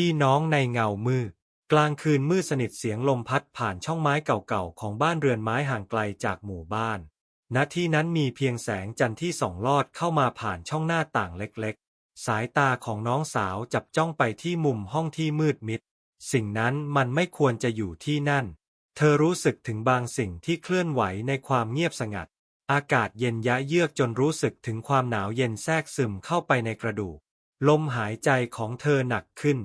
พี่น้องในเงามืดกลางคืนมืดสนิทเสียงลมพัดผ่านช่องไม้เก่าๆของบ้านเรือนไม้ห่างไกลจากหมู่บ้าน ณ ที่นั้นมีเพียงแสงจันทร์ที่ส่องลอดเข้ามาผ่านช่องหน้าต่างเล็กๆ สายตาของน้องสาวจับจ้องไปที่มุมห้องที่มืดมิด สิ่งนั้นมันไม่ควรจะอยู่ที่นั่น เธอรู้สึกถึงบางสิ่งที่เคลื่อนไหวในความเงียบสงัด อากาศเย็นยะเยือกจนรู้สึกถึงความหนาวเย็นแทรกซึมเข้าไปในกระดูก ลมหายใจของเธอหนักขึ้น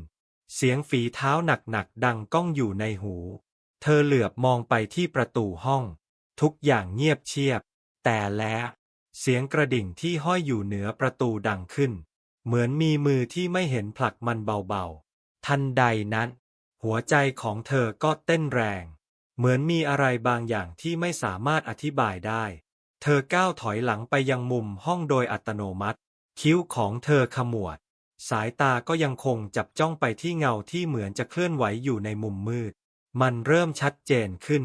เสียงฝีเท้าหนักๆดังก้องอยู่ในหู เธอเหลือบมองไปที่ประตูห้อง ทุกอย่างเงียบเชียบ แต่แล้ว เสียงกระดิ่งที่ห้อยอยู่เหนือประตูดังขึ้น เหมือนมีมือที่ไม่เห็นผลักมันเบาๆ ทันใดนั้น หัวใจของเธอก็เต้นแรง เหมือนมีอะไรบางอย่างที่ไม่สามารถอธิบายได้ เธอก้าวถอยหลังไปยังมุมห้องโดยอัตโนมัติ คิ้วของเธอขมวด สายตาก็ยังคงจับจ้องไปที่เงาที่เหมือนจะเคลื่อนไหวอยู่ในมุมมืด มันเริ่มชัดเจนขึ้น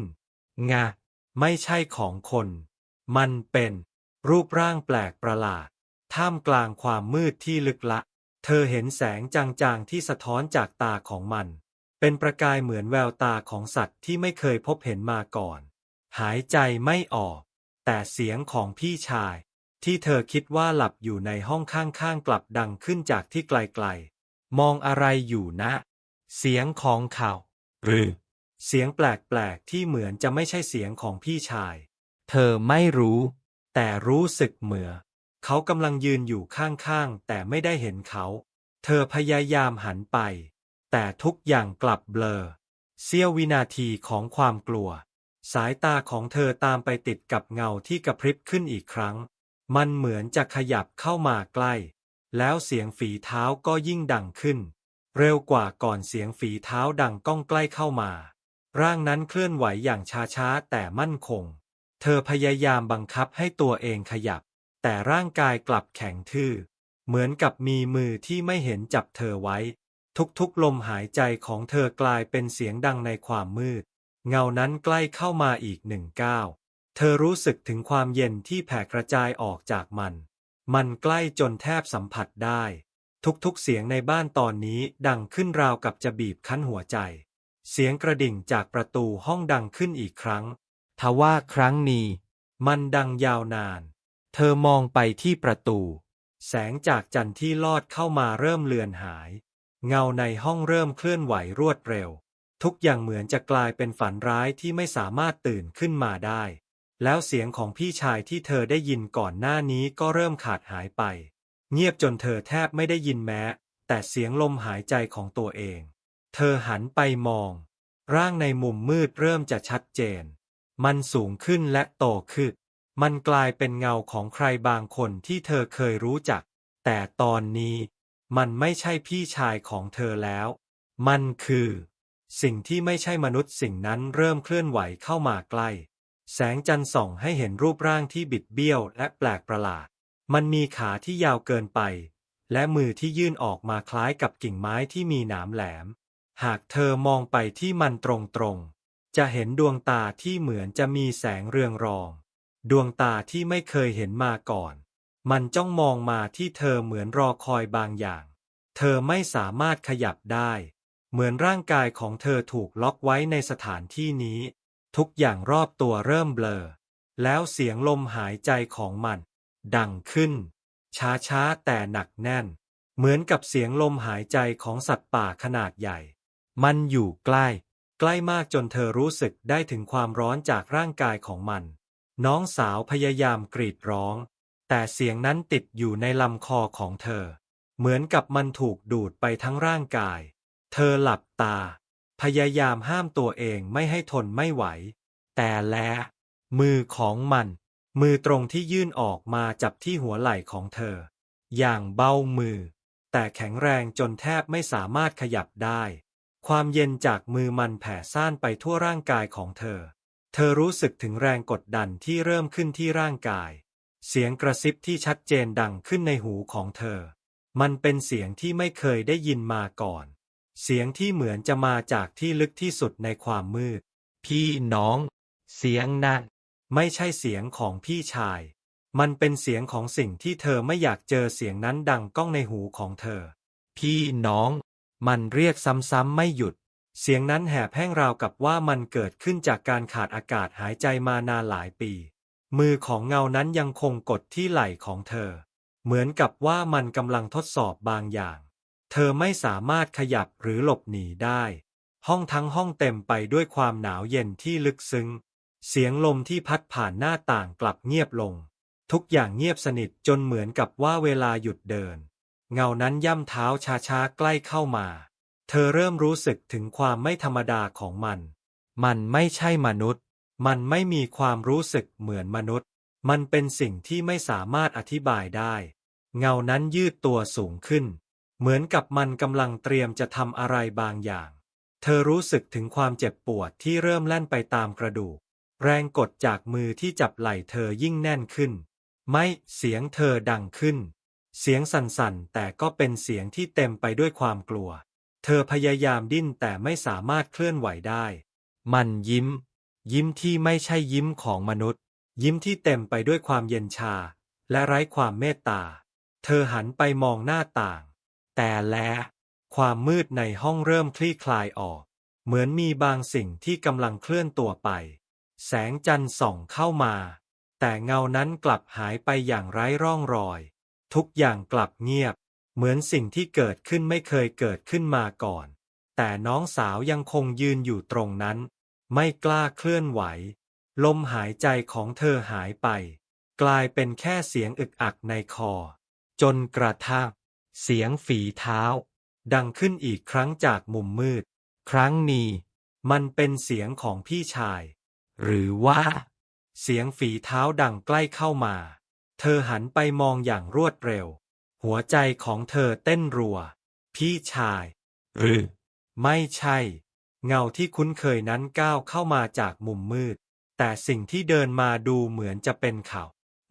งะ ไม่ใช่ของคน มันเป็น รูปร่างแปลกประหลาด ท่ามกลางความมืดที่ลึกละ เธอเห็นแสงจางๆที่สะท้อนจากตาของมัน เป็นประกายเหมือนแววตาของสัตว์ที่ไม่เคยพบเห็นมาก่อน หายใจไม่ออก แต่เสียงของพี่ชาย ที่เธอคิดว่าหลับอยู่ในห้องข้างๆกลับดังขึ้นจากที่ไกลๆ มองอะไรอยู่นะ เสียงของเขาหรือ เสียงแปลกๆ ที่เหมือนจะไม่ใช่เสียงของพี่ชาย เธอไม่รู้ แต่รู้สึกเหมือ เขากำลังยืนอยู่ข้างๆ แต่ไม่ได้เห็นเขา เธอพยายามหันไป แต่ทุกอย่างกลับเบลอ เสี้ยววินาทีของความกลัว สายตาของเธอตามไปติดกับเงาที่กระพริบขึ้นอีกครั้ง มันเหมือนจะขยับเข้ามาใกล้ แล้วเสียงฝีเท้าก็ยิ่งดังขึ้น เร็วกว่าก่อนเสียงฝีเท้าดังก้องใกล้เข้ามา ร่างนั้นเคลื่อนไหวอย่างช้าๆแต่มั่นคง เธอพยายามบังคับให้ตัวเองขยับ แต่ร่างกายกลับแข็งทื่อ เหมือนกับมีมือที่ไม่เห็นจับเธอไว้ ทุกๆลมหายใจของเธอกลายเป็นเสียงดังในความมืด เงานั้นใกล้เข้ามาอีกหนึ่งก้าว เธอรู้สึกถึงความเย็นที่แผ่กระจายออกจากมัน มันใกล้จนแทบสัมผัสได้ ทุกๆ เสียงในบ้านตอนนี้ดังขึ้นราวกับจะบีบคั้นหัวใจ เสียงกระดิ่งจากประตูห้องดังขึ้นอีกครั้ง ทว่าครั้งนี้ มันดังยาวนาน เธอมองไปที่ประตู แสงจากจันทร์ที่ลอดเข้ามาเริ่มเลือนหาย เงาในห้องเริ่มเคลื่อนไหวรวดเร็ว ทุกอย่างเหมือนจะกลายเป็นฝันร้ายที่ไม่สามารถตื่นขึ้นมาได้ แล้วเสียงของพี่ชายที่เธอได้ยินก่อนหน้านี้ก็เริ่มขาดหายไป เงียบจนเธอแทบไม่ได้ยินแม้ แต่เสียงลมหายใจของตัวเอง เธอหันไปมอง ร่างในมุมมืดเริ่มจะชัดเจน มันสูงขึ้นและโตขึ้น มันกลายเป็นเงาของใครบางคนที่เธอเคยรู้จัก แต่ตอนนี้มันไม่ใช่พี่ชายของเธอแล้ว มันคือ สิ่งที่ไม่ใช่มนุษย์สิ่งนั้นเริ่มเคลื่อนไหวเข้ามาใกล้ แสงจันทร์ส่องให้เห็นรูปร่างที่บิดเบี้ยวและแปลกประหลาด มันมีขาที่ยาวเกินไป และมือที่ยื่นออกมาคล้ายกับกิ่งไม้ที่มีหนามแหลม หากเธอมองไปที่มันตรงๆ จะเห็นดวงตาที่เหมือนจะมีแสงเรืองรอง ดวงตาที่ไม่เคยเห็นมาก่อน มันจ้องมองมาที่เธอเหมือนรอคอยบางอย่าง เธอไม่สามารถขยับได้ เหมือนร่างกายของเธอถูกล็อกไว้ในสถานที่นี้ ทุกอย่างรอบตัวเริ่มเบลอ แล้วเสียงลมหายใจของมัน ดังขึ้น ช้าๆแต่หนักแน่น เหมือนกับเสียงลมหายใจของสัตว์ป่าขนาดใหญ่ มันอยู่ใกล้ ใกล้มากจนเธอรู้สึกได้ถึงความร้อนจากร่างกายของมัน น้องสาวพยายามกรีดร้อง แต่เสียงนั้นติดอยู่ในลำคอของเธอ เหมือนกับมันถูกดูดไปทั้งร่างกาย เธอหลับตา พยายามห้ามตัวเองไม่ให้ทนไม่ไหว แต่แล้มือของมัน มือตรงที่ยื่นออกมาจับที่หัวไหล่ของเธอ อย่างเบามือ แต่แข็งแรงจนแทบไม่สามารถขยับได้ ความเย็นจากมือมันแผ่ซ่านไปทั่วร่างกายของเธอ เธอรู้สึกถึงแรงกดดันที่เริ่มขึ้นที่ร่างกาย เสียงกระซิบที่ชัดเจนดังขึ้นในหูของเธอ มันเป็นเสียงที่ไม่เคยได้ยินมาก่อน เสียงที่เหมือนจะมาจากที่ลึกที่สุดในความมืด พี่น้อง เสียงนั้น ไม่ใช่เสียงของพี่ชาย มันเป็นเสียงของสิ่งที่เธอไม่อยากเจอเสียงนั้นดังก้องในหูของเธอ พี่น้อง มันเรียกซ้ำๆไม่หยุด เสียงนั้นแหบแห้งราวกับว่ามันเกิดขึ้นจากการขาดอากาศหายใจมานานหลายปี มือของเงานั้นยังคงกดที่ไหล่ของเธอ เหมือนกับว่ามันกำลังทดสอบบางอย่าง เธอไม่สามารถขยับหรือหลบหนีได้ ห้องทั้งห้องเต็มไปด้วยความหนาวเย็นที่ลึกซึ้ง เสียงลมที่พัดผ่านหน้าต่างกลับเงียบลง ทุกอย่างเงียบสนิทจนเหมือนกับว่าเวลาหยุดเดิน เงานั้นย่ำเท้าช้าๆใกล้เข้ามา เธอเริ่มรู้สึกถึงความไม่ธรรมดาของมัน มันไม่ใช่มนุษย์ มันไม่มีความรู้สึกเหมือนมนุษย์ มันเป็นสิ่งที่ไม่สามารถอธิบายได้ เงานั้นยืดตัวสูงขึ้น เหมือนกับมันกำลังเตรียมจะทำอะไรบางอย่าง เธอรู้สึกถึงความเจ็บปวดที่เริ่มแล่นไปตามกระดูก แรงกดจากมือที่จับไหล่เธอยิ่งแน่นขึ้น ไม่ เสียงเธอดังขึ้น เสียงสั่นๆ แต่ก็เป็นเสียงที่เต็มไปด้วยความกลัว เธอพยายามดิ้นแต่ไม่สามารถเคลื่อนไหวได้ มันยิ้ม ยิ้มที่ไม่ใช่ยิ้มของมนุษย์ ยิ้มที่เต็มไปด้วยความเย็นชา และไร้ความเมตตา เธอหันไปมองหน้าต่าง แต่แล ความมืดในห้องเริ่มคลี่คลายออก เหมือนมีบางสิ่งที่กำลังเคลื่อนตัวไป แสงจันทร์ส่องเข้ามา แต่เงานั้นกลับหายไปอย่างไร้ร่องรอย ทุกอย่างกลับเงียบ เหมือนสิ่งที่เกิดขึ้นไม่เคยเกิดขึ้นมาก่อน แต่น้องสาวยังคงยืนอยู่ตรงนั้น ไม่กล้าเคลื่อนไหว ลมหายใจของเธอหายไป กลายเป็นแค่เสียงอึกอักในคอ จนกระทั่ง เสียงฝีเท้า ดังขึ้นอีกครั้งจากมุมมืด ครั้งนี้ มันเป็นเสียงของพี่ชาย หรือว่า เสียงฝีเท้าดังใกล้เข้ามา เธอหันไปมองอย่างรวดเร็ว หัวใจของเธอเต้นรัว พี่ชาย หรือ ไม่ใช่ เงาที่คุ้นเคยนั้นก้าวเข้ามาจากมุมมืด แต่สิ่งที่เดินมาดูเหมือนจะเป็นเขา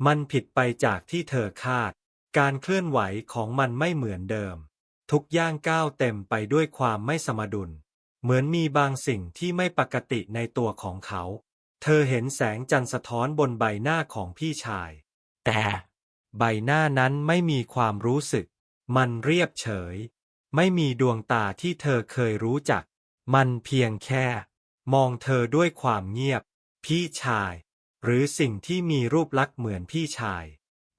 มันผิดไปจากที่เธอคาด การเคลื่อนไหวของมันไม่เหมือนเดิม ทุกย่างก้าวเต็มไปด้วยความไม่สมดุล เหมือนมีบางสิ่งที่ไม่ปกติในตัวของเขา เธอเห็นแสงจันทร์สะท้อนบนใบหน้าของพี่ชาย แต่ใบหน้านั้นไม่มีความรู้สึก มันเรียบเฉย ไม่มีดวงตาที่เธอเคยรู้จัก มันเพียงแค่ มองเธอด้วยความเงียบ พี่ชาย หรือสิ่งที่มีรูปลักษณ์เหมือนพี่ชาย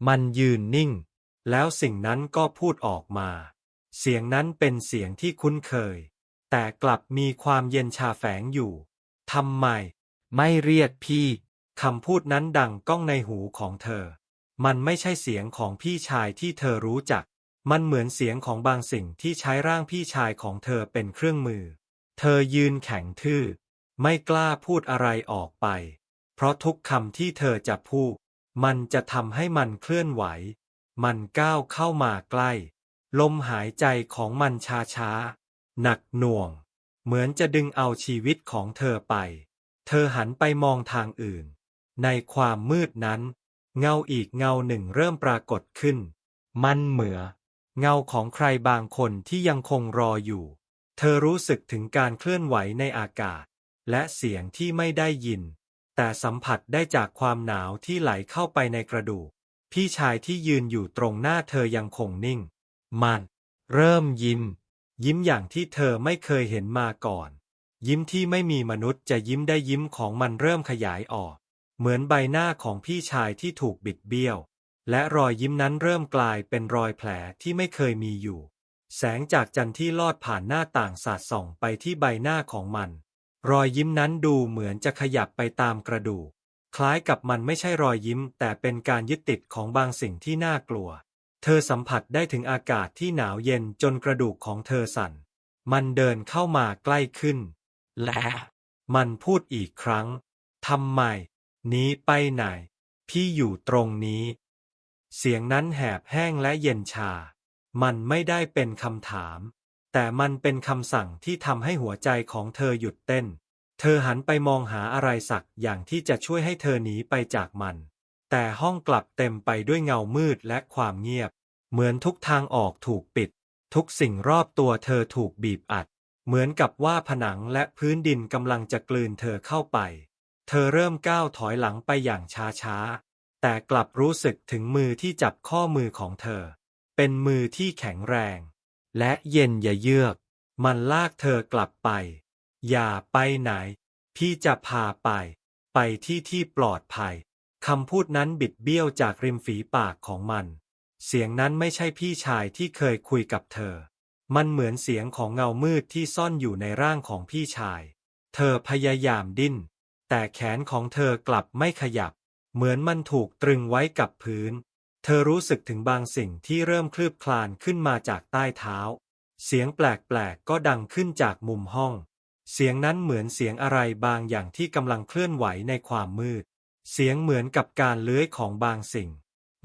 มันยืนนิ่ง แล้วสิ่งนั้นก็พูดออกมา เสียงนั้นเป็นเสียงที่คุ้นเคย แต่กลับมีความเย็นชาแฝงอยู่ ทำไม ไม่เรียกพี่ คำพูดนั้นดังก้องในหูของเธอ มันไม่ใช่เสียงของพี่ชายที่เธอรู้จัก มันเหมือนเสียงของบางสิ่งที่ใช้ร่างพี่ชายของเธอเป็นเครื่องมือ เธอยืนแข็งทื่อ ไม่กล้าพูดอะไรออกไป เพราะทุกคำที่เธอจะพูด มันจะทำให้มันเคลื่อนไหว มันก้าวเข้ามาใกล้ ลมหายใจของมันช้าช้าๆ หนักหน่วง เหมือนจะดึงเอาชีวิตของเธอไป เธอหันไปมองทางอื่น ในความมืดนั้น เงาอีกเงาหนึ่งเริ่มปรากฏขึ้น มันเหมือ เงาของใครบางคนที่ยังคงรออยู่ เธอรู้สึกถึงการเคลื่อนไหวในอากาศ และเสียงที่ไม่ได้ยิน แต่สัมผัสได้จากความหนาวที่ไหลเข้าไปในกระดูก พี่ชายที่ยืนอยู่ตรงหน้าเธอยังคงนิ่ง มัน เริ่มยิ้ม ยิ้มอย่างที่เธอไม่เคยเห็นมาก่อน ยิ้มที่ไม่มีมนุษย์จะยิ้มได้ยิ้มของมันเริ่มขยายออก เหมือนใบหน้าของพี่ชายที่ถูกบิดเบี้ยว และรอยยิ้มนั้นเริ่มกลายเป็นรอยแผลที่ไม่เคยมีอยู่ แสงจากจันทร์ที่ลอดผ่านหน้าต่างสาดส่องไปที่ใบหน้าของมัน รอยยิ้มนั้นดูเหมือนจะขยับไปตามกระดูก คล้ายกับมันไม่ใช่รอยยิ้ม แต่เป็นการยึดติดของบางสิ่งที่น่ากลัว เธอสัมผัสได้ถึงอากาศที่หนาวเย็นจนกระดูกของเธอสั่น มันเดินเข้ามาใกล้ขึ้น และ มันพูดอีกครั้ง ทำไมหนี้ไปไหน พี่อยู่ตรงนี้ เสียงนั้นแหบแห้งและเย็นชา มันไม่ได้เป็นคำถาม แต่มันเป็นคำสั่งที่ทำให้หัวใจของเธอหยุดเต้น เธอหันไปมองหาอะไรสักอย่างที่จะช่วยให้เธอหนีไปจากมัน แต่ห้องกลับเต็มไปด้วยเงามืดและความเงียบ เหมือนทุกทางออกถูกปิด ทุกสิ่งรอบตัวเธอถูกบีบอัด เหมือนกับว่าผนังและพื้นดินกำลังจะกลืนเธอเข้าไป เธอเริ่มก้าวถอยหลังไปอย่างช้าๆ แต่กลับรู้สึกถึงมือที่จับข้อมือของเธอ เป็นมือที่แข็งแรง และเย็นยะเยือก มันลากเธอกลับไป อย่าไปไหน พี่จะพาไป ไปที่ที่ปลอดภัย คำพูดนั้นบิดเบี้ยวจากริมฝีปากของมัน เสียงนั้นไม่ใช่พี่ชายที่เคยคุยกับเธอ มันเหมือนเสียงของเงามืดที่ซ่อนอยู่ในร่างของพี่ชาย เธอพยายามดิ้น แต่แขนของเธอกลับไม่ขยับ เหมือนมันถูกตรึงไว้กับพื้น เธอรู้สึกถึงบางสิ่งที่เริ่มคลืบคลานขึ้นมาจากใต้เท้า เสียงแปลกๆก็ดังขึ้นจากมุมห้อง เสียงนั้นเหมือนเสียงอะไรบางอย่างที่กำลังเคลื่อนไหวในความมืด เสียงเหมือนกับการเลื้อยของบางสิ่ง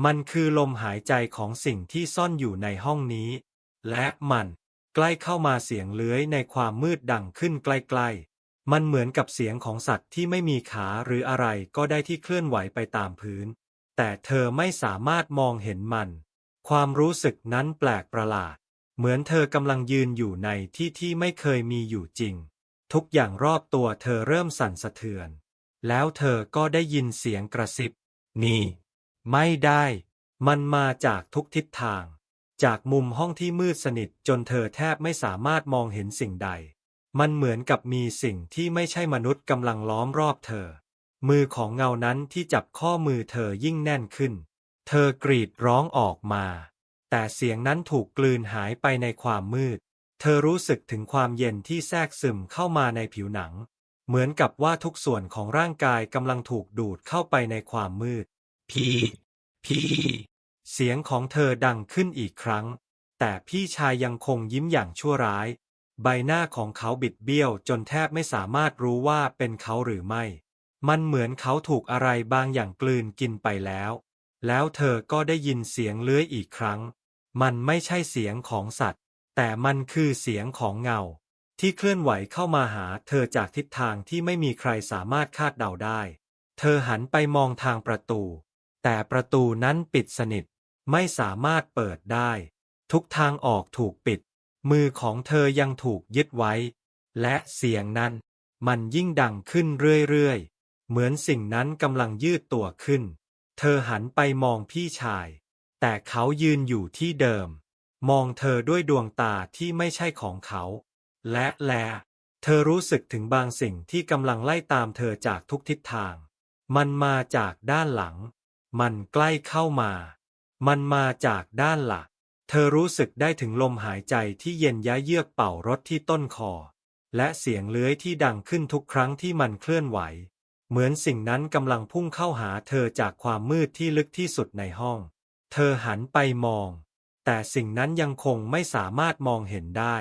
มันคือลมหายใจของสิ่งที่ซ่อนอยู่ในห้องนี้ และมันใกล้เข้ามาเสียงเลื้อยในความมืดดังขึ้นใกล้ๆ มันเหมือนกับเสียงของสัตว์ที่ไม่มีขาหรืออะไรก็ได้ที่เคลื่อนไหวไปตามพื้น แต่เธอไม่สามารถมองเห็นมัน ความรู้สึกนั้นแปลกประหลาด เหมือนเธอกำลังยืนอยู่ในที่ที่ไม่เคยมีอยู่จริง ทุกอย่างรอบตัวเธอเริ่มสั่นสะเทือน แล้วเธอก็ได้ยินเสียงกระซิบ นี่ ไม่ได้ มันมาจากทุกทิศทาง จากมุมห้องที่มืดสนิทจนเธอแทบไม่สามารถมองเห็นสิ่งใด มันเหมือนกับมีสิ่งที่ไม่ใช่มนุษย์กำลังล้อมรอบเธอ มือของเงานั้นที่จับข้อมือเธอยิ่งแน่นขึ้น เธอกรีดร้องออกมา แต่เสียงนั้นถูกกลืนหายไปในความมืด เธอรู้สึกถึงความเย็นที่แทรกซึมเข้ามาในผิวหนัง เหมือนกับว่าทุกส่วนของร่างกายกำลังถูกดูดเข้าไปในความมืด พี่ พี่ เสียงของเธอดังขึ้นอีกครั้ง แต่พี่ชายยังคงยิ้มอย่างชั่วร้าย ใบหน้าของเขาบิดเบี้ยวจนแทบไม่สามารถรู้ว่าเป็นเขาหรือไม่ มันเหมือนเขาถูกอะไรบางอย่างกลืนกินไปแล้ว แล้วเธอก็ได้ยินเสียงเลื้อยอีกครั้ง มันไม่ใช่เสียงของสัตว์ แต่มันคือเสียงของเงา ที่เคลื่อนไหวเข้ามาหาเธอจากทิศทางที่ไม่มีใครสามารถคาดเดาได้ เธอหันไปมองทางประตู แต่ประตูนั้นปิดสนิท ไม่สามารถเปิดได้ ทุกทางออกถูกปิด มือของเธอยังถูกยึดไว้ และเสียงนั้น มันยิ่งดังขึ้นเรื่อยๆ เหมือนสิ่งนั้นกำลังยืดตัวขึ้น เธอหันไปมองพี่ชาย แต่เขายืนอยู่ที่เดิม มองเธอด้วยดวงตาที่ไม่ใช่ของเขา และแล เธอรู้สึกถึงบางสิ่งที่กำลังไล่ตามเธอจากทุกทิศทาง มันมาจากด้านหลัง มันใกล้เข้ามา มันมาจากด้านหลังเธอรู้สึกได้ถึงลมหายใจที่เย็นยะเยือกเป่ารถที่ต้นคอ และเสียงเลื้อยที่ดังขึ้นทุกครั้งที่มันเคลื่อนไหว เหมือนสิ่งนั้นกำลังพุ่งเข้าหาเธอจากความมืดที่ลึกที่สุดในห้อง เธอหันไปมอง แต่สิ่งนั้นยังคงไม่สามารถมองเห็นได้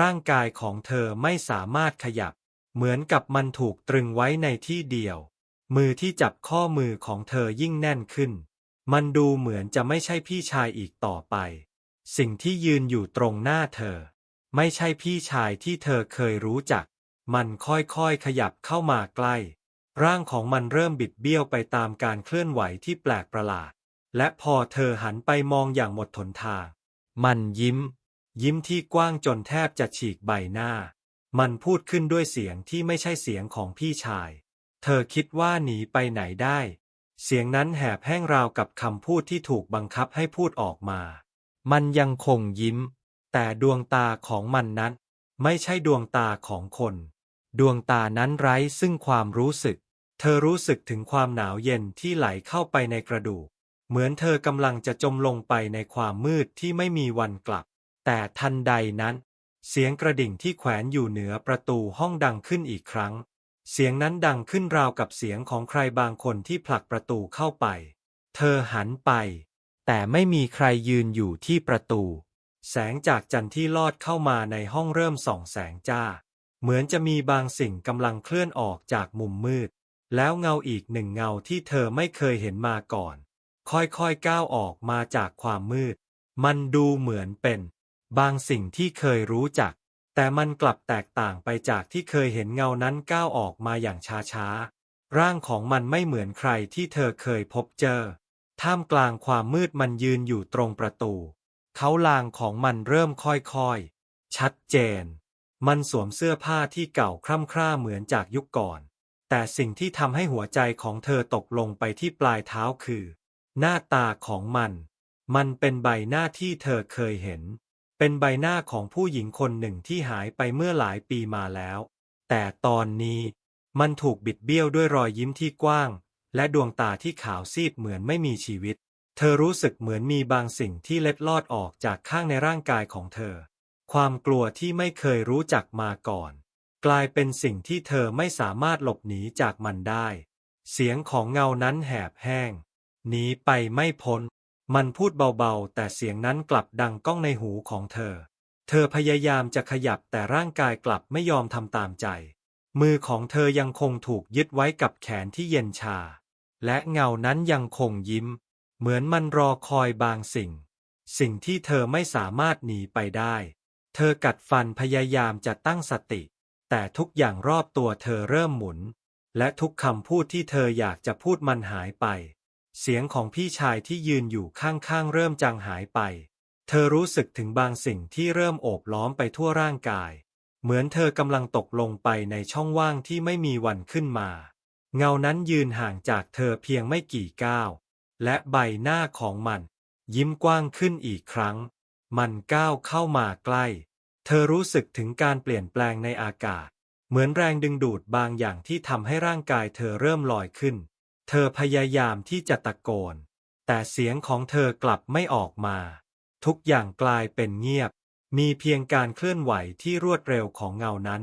ร่างกายของเธอไม่สามารถขยับ เหมือนกับมันถูกตรึงไว้ในที่เดียว มือที่จับข้อมือของเธอยิ่งแน่นขึ้น มันดูเหมือนจะไม่ใช่พี่ชายอีกต่อไป สิ่งที่ยืนอยู่ตรงหน้าเธอ ไม่ใช่พี่ชายที่เธอเคยรู้จัก มันค่อยๆขยับเข้ามาใกล้ ร่างของมันเริ่มบิดเบี้ยวไปตามการเคลื่อนไหวที่แปลกประหลาด และพอเธอหันไปมองอย่างหมดหนทาง มันยิ้ม ยิ้มที่กว้างจนแทบจะฉีกใบหน้า มันพูดขึ้นด้วยเสียงที่ไม่ใช่เสียงของพี่ชาย เธอคิดว่าหนีไปไหนได้ เสียงนั้นแหบแห้งราวกับคำพูดที่ถูกบังคับให้พูดออกมา มันยังคงยิ้ม แต่ดวงตาของมันนั้น ไม่ใช่ดวงตาของคน ดวงตานั้นไร้ซึ่งความรู้สึก เธอรู้สึกถึงความหนาวเย็นที่ไหลเข้าไปในกระดูก เหมือนเธอกำลังจะจมลงไปในความมืดที่ไม่มีวันกลับ แต่ทันใดนั้น เสียงกระดิ่งที่แขวนอยู่เหนือประตูห้องดังขึ้นอีกครั้ง เสียงนั้นดังขึ้นราวกับเสียงของใครบางคนที่ผลักประตูเข้าไป เธอหันไป แต่ไม่มีใครยืนอยู่ที่ประตู แสงจากจันทร์ที่ลอดเข้ามาในห้องเริ่มส่องแสงจ้า เหมือนจะมีบางสิ่งกำลังเคลื่อนออกจากมุมมืด แล้วเงาอีกหนึ่งเงาที่เธอไม่เคยเห็นมาก่อน ค่อยๆก้าวออกมาจากความมืด มันดูเหมือนเป็น บางสิ่งที่เคยรู้จัก แต่มันกลับแตกต่างไปจากที่เคยเห็นเงานั้นก้าวออกมาอย่างช้าๆ ร่างของมันไม่เหมือนใครที่เธอเคยพบเจอ ท่ามกลางความมืดมันยืนอยู่ตรงประตู เขาลางของมันเริ่มค่อยๆ ชัดเจน มันสวมเสื้อผ้าที่เก่าคร่ำคร่าเหมือนจากยุคก่อน แต่สิ่งที่ทำให้หัวใจของเธอตกลงไปที่ปลายเท้าคือ หน้าตาของมัน มันเป็นใบหน้าที่เธอเคยเห็น เป็นใบหน้าของผู้หญิงคนหนึ่งที่หายไปเมื่อหลายปีมาแล้ว แต่ตอนนี้มันถูกบิดเบี้ยวด้วยรอยยิ้มที่กว้าง และดวงตาที่ขาวซีดเหมือนไม่มีชีวิต เธอรู้สึกเหมือนมีบางสิ่งที่เล็ดลอดออกจากข้างในร่างกายของเธอ ความกลัวที่ไม่เคยรู้จักมาก่อน กลายเป็นสิ่งที่เธอไม่สามารถหลบหนีจากมันได้ เสียงของเงานั้นแหบแห้ง หนีไปไม่พ้น มันพูดเบาๆ แต่เสียงนั้นกลับดังก้องในหูของเธอ เธอพยายามจะขยับแต่ร่างกายกลับไม่ยอมทำตามใจ มือของเธอยังคงถูกยึดไว้กับแขนที่เย็นชา และเงานั้นยังคงยิ้ม เหมือนมันรอคอยบางสิ่ง สิ่งที่เธอไม่สามารถหนีไปได้ เธอกัดฟันพยายามจะตั้งสติ แต่ทุกอย่างรอบตัวเธอเริ่มหมุน และทุกคำพูดที่เธออยากจะพูดมันหายไป เสียงของพี่ชายที่ยืนอยู่ข้างๆเริ่มจางหายไป เธอรู้สึกถึงบางสิ่งที่เริ่มโอบล้อมไปทั่วร่างกาย เหมือนเธอกำลังตกลงไปในช่องว่างที่ไม่มีวันขึ้นมา เงานั้นยืนห่างจากเธอเพียงไม่กี่ก้าว และใบหน้าของมัน ยิ้มกว้างขึ้นอีกครั้ง มันก้าวเข้ามาใกล้ เธอรู้สึกถึงการเปลี่ยนแปลงในอากาศ เหมือนแรงดึงดูดบางอย่างที่ทำให้ร่างกายเธอเริ่มลอยขึ้น เธอพยายามที่จะตะโกน แต่เสียงของเธอกลับไม่ออกมา ทุกอย่างกลายเป็นเงียบ มีเพียงการเคลื่อนไหวที่รวดเร็วของเงานั้น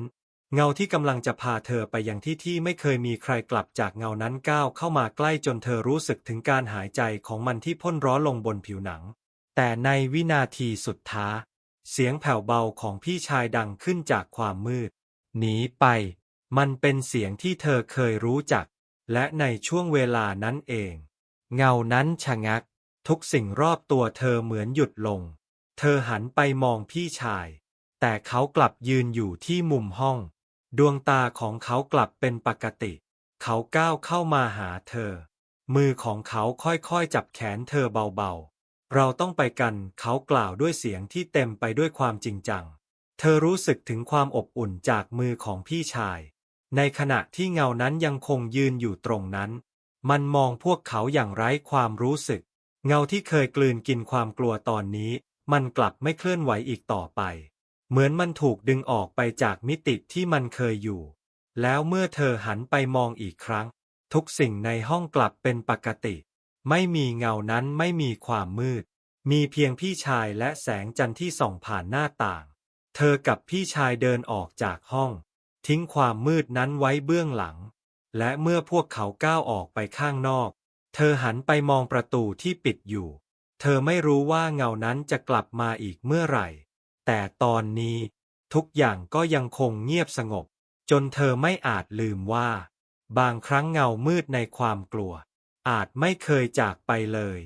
เงาที่กำลังจะพาเธอไปยังที่ที่ไม่เคยมีใครกลับจากเงานั้นก้าวเข้ามาใกล้จนเธอรู้สึกถึงการหายใจของมันที่พ่นร้อนลงบนผิวหนัง แต่ในวินาทีสุดท้ายเสียงแผ่วเบาของพี่ชายดังขึ้นจากความมืด หนีไป มันเป็นเสียงที่เธอเคยรู้จัก และในช่วงเวลานั้นเอง เงานั้นชะงัก ทุกสิ่งรอบตัวเธอเหมือนหยุดลง เธอหันไปมองพี่ชาย แต่เขากลับยืนอยู่ที่มุมห้อง ดวงตาของเขากลับเป็นปกติ เขาก้าวเข้ามาหาเธอ มือของเขาค่อยๆจับแขนเธอเบาๆ เราต้องไปกันเขากล่าวด้วยเสียงที่เต็มไปด้วยความจริงจัง เธอรู้สึกถึงความอบอุ่นจากมือของพี่ชาย ในขณะที่เงานั้นยังคงยืนอยู่ตรงนั้น มันมองพวกเขาอย่างไร้ความรู้สึก เงาที่เคยกลืนกินความกลัวตอนนี้ มันกลับไม่เคลื่อนไหวอีกต่อไป เหมือนมันถูกดึงออกไปจากมิติที่มันเคยอยู่ แล้วเมื่อเธอหันไปมองอีกครั้ง ทุกสิ่งในห้องกลับเป็นปกติ ไม่มีเงานั้นไม่มีความมืด มีเพียงพี่ชายและแสงจันทร์ที่ส่องผ่านหน้าต่าง เธอกับพี่ชายเดินออกจากห้อง ทิ้งความมืดนั้นไว้เบื้องหลัง และเมื่อพวกเขาก้าวออกไปข้างนอก เธอหันไปมองประตูที่ปิดอยู่ เธอไม่รู้ว่าเงานั้นจะกลับมาอีกเมื่อไหร่ แต่ตอนนี้ ทุกอย่างก็ยังคงเงียบสงบ จนเธอไม่อาจลืมว่า บางครั้งเงามืดในความกลัว อาจไม่เคยจากไปเลย